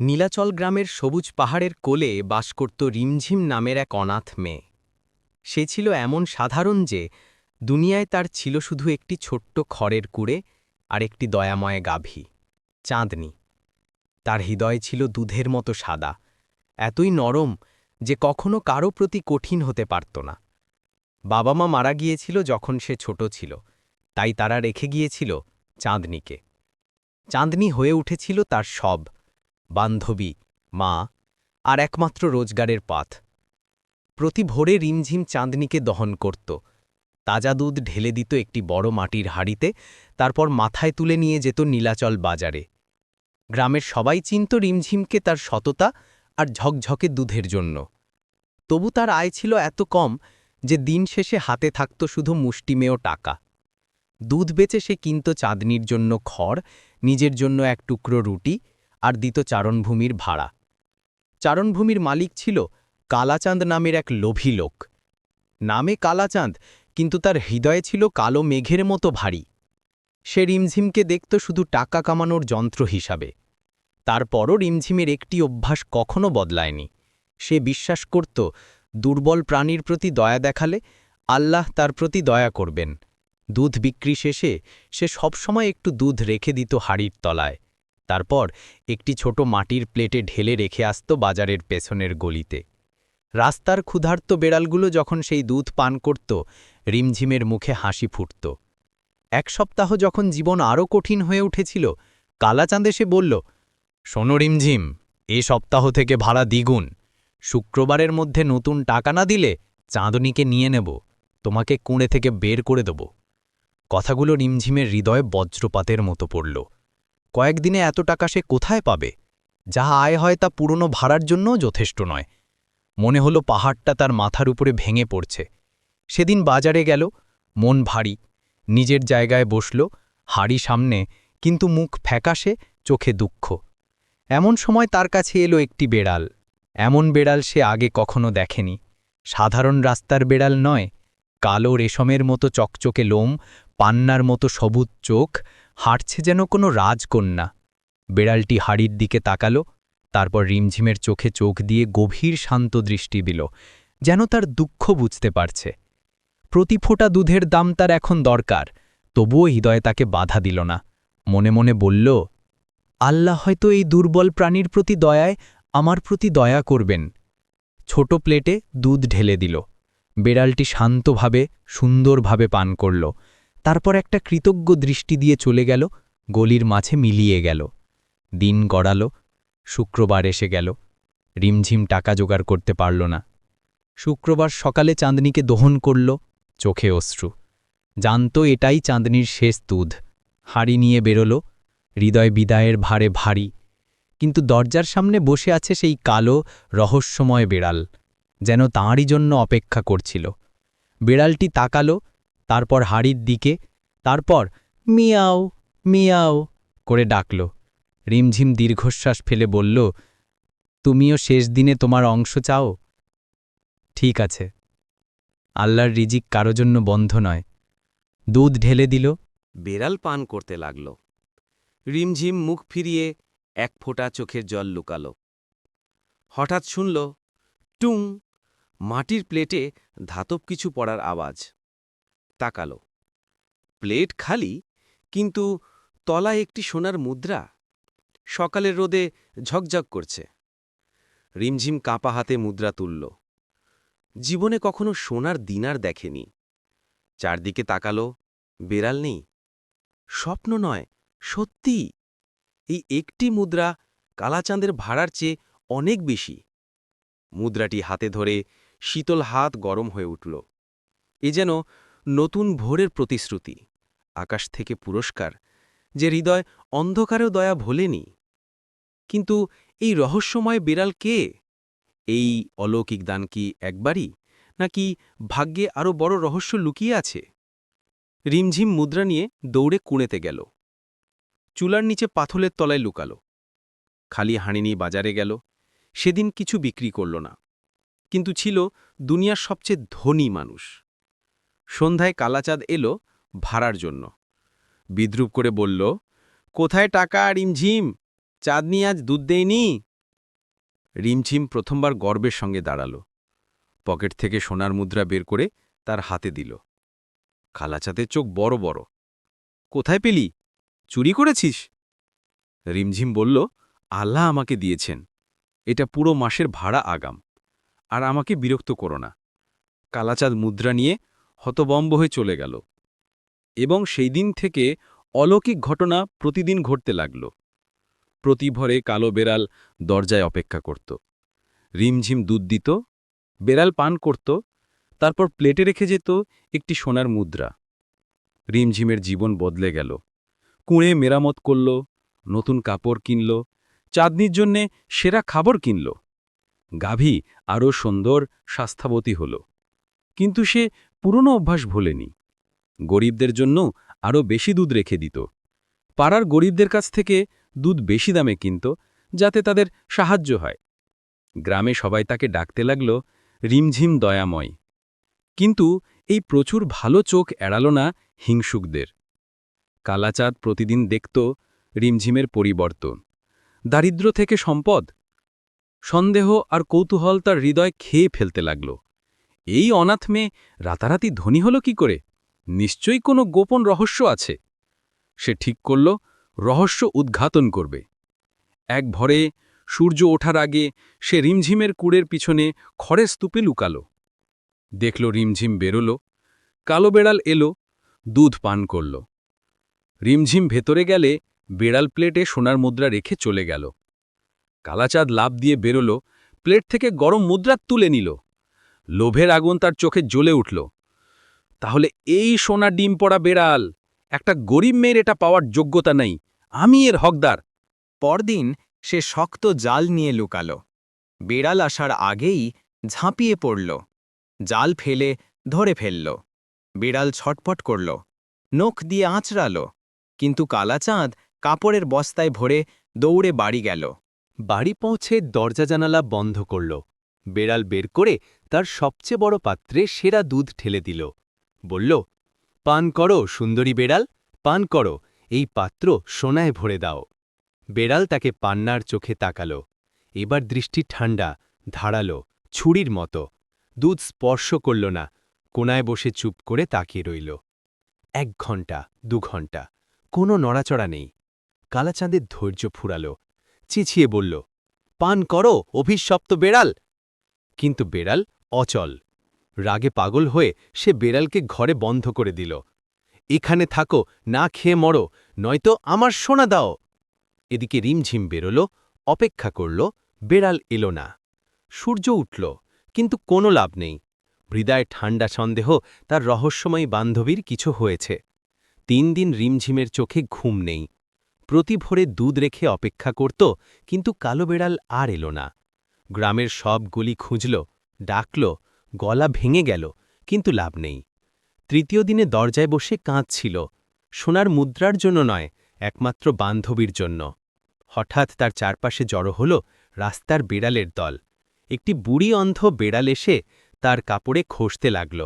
নীলাচল গ্রামের সবুজ পাহাড়ের কোলে বাস করত রিমঝিম নামের এক অনাথ মেয়ে। সে ছিল এমন সাধারণ যে, দুনিয়ায় তার ছিল শুধু একটি ছোট্ট খড়ের কুড়ে আর একটি দয়াময় গাভী, চাঁদনি। তার হৃদয় ছিল দুধের মতো সাদা, এতই নরম যে কখনো কারও প্রতি কঠিন হতে পারত না। বাবা মা মারা গিয়েছিল যখন সে ছোট ছিল, তাই তারা রেখে গিয়েছিল চাঁদনিকে। চাঁদনি হয়ে উঠেছিল তার সব বান্ধবী, মা, আর একমাত্র রোজগারের পথ। প্রতি ভোরে রিমঝিম চাঁদনিকে দহন করত। তাজা দুধ ঢেলে দিত একটি বড় মাটির হাড়িতে, তারপর মাথায় তুলে নিয়ে যেত নীলাচল বাজারে। গ্রামের সবাই চিনত রিমঝিমকে তার সততা আর ঝকঝকে দুধের জন্য। তবু তার আয় ছিল এত কম যে দিন শেষে হাতে থাকত শুধু মুষ্টিমেয় টাকা। দুধ বেচে সে কিনত চাঁদনির জন্য খড়, নিজের জন্য এক টুকরো রুটি আর দিত চারণভূমির ভাড়া। চারণভূমির মালিক ছিল কালাচাঁদ নামের এক লোভী লোক। নামে কালাচাঁদ, কিন্তু তার হৃদয়ে ছিল কালো মেঘের মতো ভারী। সে রিমঝিমকে দেখত শুধু টাকা কামানোর যন্ত্র হিসাবে। তারপরও রিমঝিমের একটি অভ্যাস কখনো বদলায়নি। সে বিশ্বাস করত, দুর্বল প্রাণীর প্রতি দয়া দেখালে আল্লাহ তার প্রতি দয়া করবেন। দুধ বিক্রি শেষে সে সবসময় একটু দুধ রেখে দিত হাড়ির তলায়। তারপর একটি ছোট মাটির প্লেটে ঢেলে রেখে আসত বাজারের পেছনের গলিতে। রাস্তার ক্ষুধার্ত বেড়ালগুলো যখন সেই দুধ পান করত, রিমঝিমের মুখে হাসি ফুটত। এক সপ্তাহ যখন জীবন আরও কঠিন হয়ে উঠেছিল, কালাচাঁদ এসে বলল, শোনো রিমঝিম, এ সপ্তাহ থেকে ভাড়া দ্বিগুণ। শুক্রবারের মধ্যে নতুন টাকা না দিলে চাঁদনিকে নিয়ে নেব, তোমাকে কুঁড়ে থেকে বের করে দেব। কথাগুলো রিমঝিমের হৃদয়ে বজ্রপাতের মতো পড়ল। কয়েকদিনে এত টাকা সে কোথায় পাবে? যা আয় হয় তা পুরনো ভাড়ার জন্যও যথেষ্ট নয়। মনে হলো পাহাড়টা তার মাথার উপরে ভেঙে পড়ছে। সেদিন বাজারে গেল, মন ভারী, নিজের জায়গায় বসল, হাড়ি সামনে, কিন্তু মুখ ফ্যাকাশে, চোখে দুঃখ। এমন সময় তার কাছে এলো একটি বেড়াল। এমন বেড়াল সে আগে কখনো দেখেনি। সাধারণ রাস্তার বেড়াল নয়, কালো রেশমের মতো চকচকে লোম, পান্নার মতো সবুজ চোখ হাঁটছে যেন কোনো রাজকন্যা। বেড়ালটি হাড়ির দিকে তাকালো, তারপর রিমঝিমের চোখে চোখ দিয়ে গভীর শান্ত দৃষ্টি দিল, যেন তার দুঃখ বুঝতে পারছে। প্রতি ফোঁটা দুধের দাম তার এখন দরকার, তবুও হৃদয়ে তাকে বাধা দিল না। মনে মনে বলল, আল্লাহ হয়তো এই দুর্বল প্রাণীর প্রতি দয়ায় আমার প্রতি দয়া করবেন। ছোট প্লেটে দুধ ঢেলে দিল। বেড়ালটি শান্তভাবে, সুন্দরভাবে পান করল। তারপর একটা কৃতজ্ঞ দৃষ্টি দিয়ে চলে গেল, গলির মাঝে মিলিয়ে গেল। দিন গড়াল, শুক্রবার এসে গেল। রিমঝিম টাকা জোগাড় করতে পারল না। শুক্রবার সকালে চাঁদনিকে দহন করল চোখে অশ্রু। জানত এটাই চাঁদনির শেষ দুধ। হাড়ি নিয়ে বেরোল, হৃদয় বিদায়ের ভারে ভারী। কিন্তু দরজার সামনে বসে আছে সেই কালো, রহস্যময় বেড়াল, যেন তাঁরই জন্য অপেক্ষা করছিল। বেড়ালটি তাকালো তারপর হাড়ির দিকে, তারপর মিয়াও মিয়াও করে ডাকল। রিমঝিম দীর্ঘশ্বাস ফেলে বলল, তুমিও শেষ দিনে তোমার অংশ চাও? ঠিক আছে। আল্লাহর রিজিক কারও জন্য বন্ধ নয়। দুধ ঢেলে দিল। বেড়াল পান করতে লাগল। রিমঝিম মুখ ফিরিয়ে এক ফোঁটা চোখের জল লুকাল। হঠাৎ শুনল, টুং, মাটির প্লেটে ধাতব কিছু পড়ার আওয়াজ। তাকালো। প্লেট খালি, কিন্তু তলায় একটি সোনার মুদ্রা। সকালের রোদে ঝকঝক করছে। রিমঝিম কাঁপা হাতে মুদ্রা তুলল। জীবনে কখনো সোনার দিনার দেখেনি। চারদিকে তাকালো, বেড়াল নেই। স্বপ্ন নয়, সত্যি। এই একটি মুদ্রা কালাচাঁদের ভাড়ার চেয়ে অনেক বেশি। মুদ্রাটি হাতে ধরে শীতল হাত গরম হয়ে উঠল। এ যেন নতুন ভোরের প্রতিশ্রুতি। আকাশ থেকে পুরস্কার, যে হৃদয় অন্ধকারেও দয়া ভোলেনি। কিন্তু এই রহস্যময় বিড়াল কে? এই অলৌকিক দান কি একবারই, নাকি ভাগ্যে আরও বড় রহস্য লুকিয়ে আছে? রিমঝিম মুদ্রা নিয়ে দৌড়ে কুঁড়েতে গেল। চুলার নিচে পাথলের তলায় লুকালো। খালি হাঁড়ি নিয়ে বাজারে গেল। সেদিন কিছু বিক্রি করল না। কিন্তু ছিল দুনিয়ার সবচেয়ে ধনী মানুষ। সন্ধ্যায় কালাচাঁদ এলো ভাড়ার জন্য। বিদ্রুপ করে বলল, কোথায় টাকা রিমঝিম চাঁদনি আজ দুধ দেয়নি? রিমঝিম প্রথমবার গর্বের সঙ্গে দাঁড়াল। পকেট থেকে সোনার মুদ্রা বের করে তার হাতে দিল। কালাচাঁদের চোখ বড় বড়। কোথায় পেলি? চুরি করেছিস? রিমঝিম বলল, আল্লাহ আমাকে দিয়েছেন। এটা পুরো মাসের ভাড়া আগাম। আর আমাকে বিরক্ত করো না কালাচাঁদ মুদ্রা নিয়ে হতবম্ব হয়ে চলে গেল। এবং সেই দিন থেকে অলৌকিক ঘটনা প্রতিদিন ঘটতে লাগল। প্রতি ভরে কালো বেড়াল দরজায় অপেক্ষা করত। রিমঝিম দুধ দিত, বেড়াল পান করত, তারপর প্লেটে রেখে যেত একটি সোনার মুদ্রা। রিমঝিমের জীবন বদলে গেল। কুঁড়ে মেরামত করল, নতুন কাপড় কিনল, চাঁদনির জন্যে সেরা খাবার কিনল। গাভী আরও সুন্দর স্বাস্থ্যাবতী হল। কিন্তু সে পুরনো অভ্যাস ভোলেনি। গরিবদের জন্য আরও বেশি দুধ রেখে দিত। পাড়ার গরিবদের কাছ থেকে দুধ বেশি দামে কিনত, যাতে তাদের সাহায্য হয়। গ্রামে সবাই তাকে ডাকতে লাগল, রিমঝিম দয়াময়। কিন্তু এই প্রচুর ভালো চোখ এড়াল না হিংসুকদের। কালাচাঁদ প্রতিদিন দেখত রিমঝিমের পরিবর্তন। দারিদ্র থেকে সম্পদ। সন্দেহ আর কৌতূহল তার হৃদয় খেয়ে ফেলতে লাগল। এই অনাথ মেয়ে রাতারাতি ধনী হল কি করে? নিশ্চয়ই কোনো গোপন রহস্য আছে। সে ঠিক করল, রহস্য উদ্ঘাটন করবে। এক ভরে সূর্য ওঠার আগে সে রিমঝিমের কুড়ের পিছনে খড়ের স্তূপে লুকাল। দেখল রিমঝিম বেরোল, কালো বেড়াল এলো, দুধ পান করল। রিমঝিম ভেতরে গেলে বেড়াল প্লেটে সোনার মুদ্রা রেখে চলে গেল। কালাচাঁদ লাভ দিয়ে বেরোল, প্লেট থেকে গরম মুদ্রা তুলে নিল। লোভের আগুন তার চোখে জ্বলে উঠল। তাহলে এই সোনা ডিম পড়া বেড়াল একটা গরিব মেয়ের এটা পাওয়ার যোগ্যতা নেই। আমি এর হকদার। পরদিন সে শক্ত জাল নিয়ে লুকাল। বেড়াল আসার আগেই ঝাঁপিয়ে পড়ল। জাল ফেলে ধরে ফেলল। বেড়াল ছটপট করল। নখ দিয়ে আঁচড়াল। কিন্তু কালাচাঁদ কাপড়ের বস্তায় ভরে দৌড়ে বাড়ি গেল। বাড়ি পৌঁছে দরজা জানালা বন্ধ করল। বেড়াল বের করে তার সবচেয়ে বড় পাত্রে সেরা দুধ ঠেলে দিল। বলল, পান করো, সুন্দরী বেড়াল, পান করো, এই পাত্র সোনায় ভরে দাও। বেড়াল তাকে পান্নার চোখে তাকাল, এবার দৃষ্টি ঠান্ডা ধারালো, ছুরির মতো। দুধ স্পর্শ করল না কোনায় বসে চুপ করে তাকিয়ে রইল। এক ঘণ্টা, দু ঘণ্টা, কোনো নড়াচড়া নেই। কালাচাঁদের ধৈর্য ফুরাল চিছিয়ে বলল, পান করো, অভিশপ্ত বেড়াল কিন্তু বেড়াল অচল। রাগে পাগল হয়ে সে বেড়ালকে ঘরে বন্ধ করে দিল। এখানে থাকো, না খেয়ে মরো, নয়তো আমার সোনা দাও। এদিকে রিমঝিম বেরোল, অপেক্ষা করল, বেড়াল এলো না। সূর্য উঠল, কিন্তু কোনো লাভ নেই। হৃদয় ঠান্ডা সন্দেহ, তার রহস্যময়ী বান্ধবীর কিছু হয়েছে। তিন দিন রিমঝিমের চোখে ঘুম নেই। প্রতি ভোরে দুধ রেখে অপেক্ষা করত, কিন্তু কালো বেড়াল আর এলো না। গ্রামের সব গুলি খুঁজল, ডাকল, গলা ভেঙে গেল, কিন্তু লাভ নেই। তৃতীয় দিনে দরজায় বসে কাঁদছিল। সোনার মুদ্রার জন্য নয়, একমাত্র বান্ধবীর জন্য। হঠাৎ তার চারপাশে জড়ো হল রাস্তার বেড়ালের দল। একটি বুড়ি অন্ধ বেড়াল এসে তার কাপড়ে খসতে লাগল।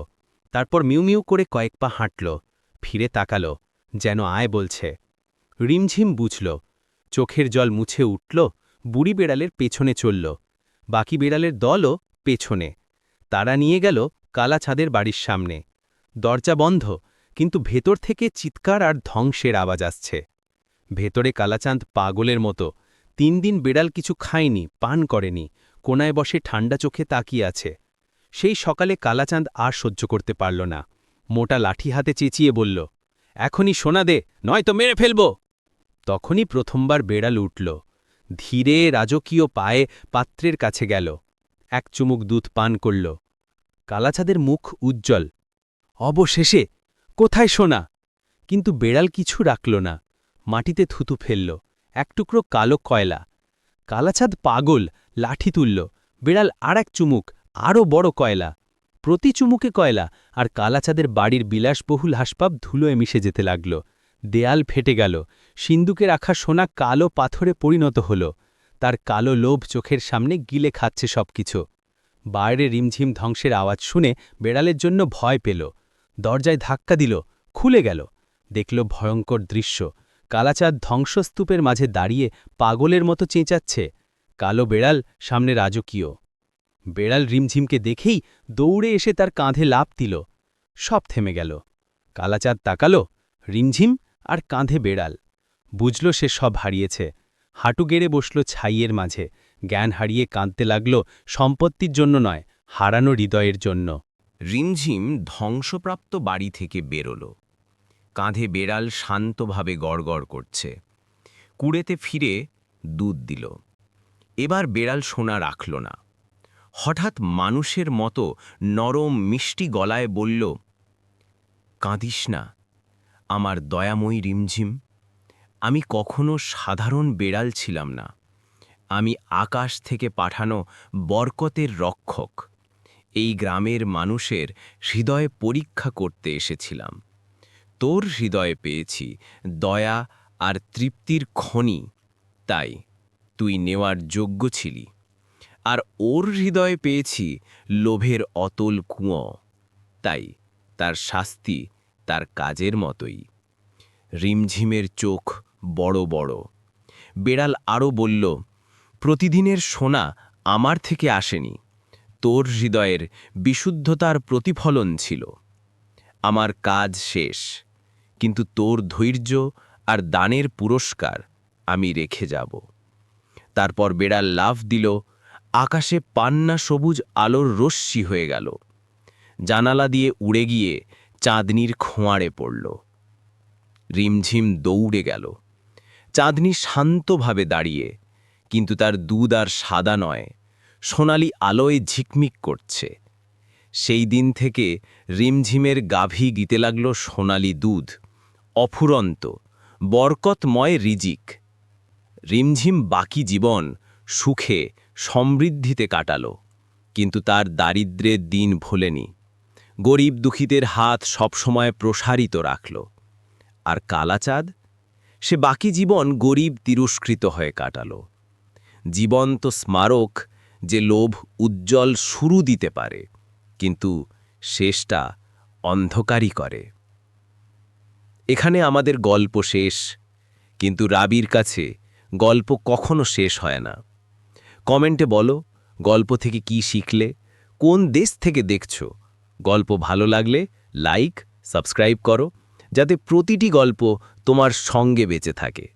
তারপর মিউ মিউ করে কয়েক পা হাঁটল, ফিরে তাকাল, যেন আয় বলছে। রিমঝিম বুঝল, চোখের জল মুছে উঠল, বুড়ি বেড়ালের পেছনে চলল। বাকি বেড়ালের দলও পেছনে। তারা নিয়ে গেল কালা ছাদের বাড়ির সামনে। দরজা বন্ধ, কিন্তু ভেতর থেকে চিৎকার আর ধ্বংসের আওয়াজ আসছে। ভেতরে কালাচাঁদ পাগলের মতো, তিন দিন বেড়াল কিছু খায়নি, পান করেনি কোনায় বসে ঠান্ডা চোখে তাকিয়ে আছে। সেই সকালে কালাচাঁদ আর সহ্য করতে পারল না। মোটা লাঠি হাতে চেঁচিয়ে বলল, এখনই সোনা দে, নয়তো মেরে ফেলব। তখনই প্রথমবার বেড়াল উঠল। ধীরে রাজকীয় পায়ে পাত্রের কাছে গেল। এক চুমুক দুধ পান করল। কালাচাঁদের মুখ উজ্জ্বল। অবশেষে, কোথায় সোনা? কিন্তু বেড়াল কিছু রাখল না। মাটিতে থুতু ফেলল। এক টুকরো কালো কয়লা। কালাচাঁদ পাগল, লাঠি তুলল। বেড়াল আর এক চুমুক, আরও বড় কয়লা। প্রতি চুমুকে কয়লা, আর কালাচাঁদের বাড়ির বিলাসবহুল হাসপাব ধুলোয় মিশে যেতে লাগল। দেয়াল ফেটে গেল। সিন্দুকে রাখা সোনা কালো পাথরে পরিণত হল। তার কালো লোভ চোখের সামনে গিলে খাচ্ছে সবকিছু। বাইরে রিমঝিম ধ্বংসের আওয়াজ শুনে বেড়ালের জন্য ভয় পেল। দরজায় ধাক্কা দিল, খুলে গেল। দেখল ভয়ঙ্কর দৃশ্য। কালাচাঁদ ধ্বংসস্তূপের মাঝে দাঁড়িয়ে পাগলের মতো চেঁচাচ্ছে। কালো বেড়াল সামনে রাজকীয়। বেড়াল রিমঝিমকে দেখেই দৌড়ে এসে তার কাঁধে লাফ দিল। সব থেমে গেল। কালাচাঁদ তাকালো। রিমঝিম আর কাঁধে বেড়াল। বুঝল সে সব হারিয়েছে। হাঁটু গেড়ে বসল ছাইয়ের মাঝে। জ্ঞান হারিয়ে কাঁদতে লাগল সম্পত্তির জন্য নয়, হারানো হৃদয়ের জন্য। রিমঝিম ধ্বংসপ্রাপ্ত বাড়ি থেকে বেরোল। কাঁধে বেড়াল শান্তভাবে গড়গড় করছে। কুড়েতে ফিরে দুধ দিল। এবার বেড়াল সোনা রাখল না। হঠাৎ মানুষের মতো নরম মিষ্টি গলায় বলল, কাঁদিস না আমার দয়াময়ী রিমঝিম। আমি কখনো সাধারণ বেড়াল ছিলাম না। আমি আকাশ থেকে পাঠানো বরকতের রক্ষক। এই গ্রামের মানুষের হৃদয় পরীক্ষা করতে এসেছিলাম। তোর হৃদয়ে পেয়েছি দয়া আর তৃপ্তির খনি। তাই তুই নেওয়ার যোগ্য ছিলি। আর ওর হৃদয়ে পেয়েছি লোভের অতল কুঁয়ো। তাই তার শাস্তি তার কাজের মতোই। রিমঝিমের চোখ বড় বড়। বেড়াল আরও বলল, প্রতিদিনের সোনা আমার থেকে আসেনি। তোর হৃদয়ের বিশুদ্ধতার প্রতিফলন ছিল। আমার কাজ শেষ। কিন্তু তোর ধৈর্য আর দানের পুরস্কার আমি রেখে যাব তারপর বেড়াল লাফ দিল, আকাশে পান্না সবুজ আলোর রশ্মি হয়ে গেল। জানালা দিয়ে উড়ে গিয়ে চাঁদনির খোঁয়াড়ে পড়ল। রিমঝিম দৌড়ে গেল। চাঁদনি শান্তভাবে দাঁড়িয়ে, কিন্তু তার দুধ আর সাদা নয়, সোনালি আলোয় ঝিকমিক করছে। সেই দিন থেকে রিমঝিমের গাভী দিতে লাগল সোনালি দুধ, অফুরন্ত, বরকতময় রিজিক। রিমঝিম বাকি জীবন সুখে সমৃদ্ধিতে কাটাল, কিন্তু তার দারিদ্র্যের দিন ভোলেনি। গরিব দুঃখীদের হাত সবসময় প্রসারিত রাখল। আর কালাচাঁদ? সে বাকি জীবন গরিব তিরস্কৃত হয়ে কাটালো। জীবন্ত স্মারক যে লোভ উজ্জ্বল শুরু দিতে পারে, কিন্তু শেষটা অন্ধকারই করে। এখানে আমাদের গল্প শেষ, কিন্তু রাবির কাছে গল্প কখনো শেষ হয় না। কমেন্টে বলো, গল্প থেকে কি শিখলে, কোন দেশ থেকে দেখছ গল্প ভালো লাগলে লাইক সাবস্ক্রাইব করো যাতে প্রতিটি গল্প তোমার সঙ্গে বেঁচে থাকে।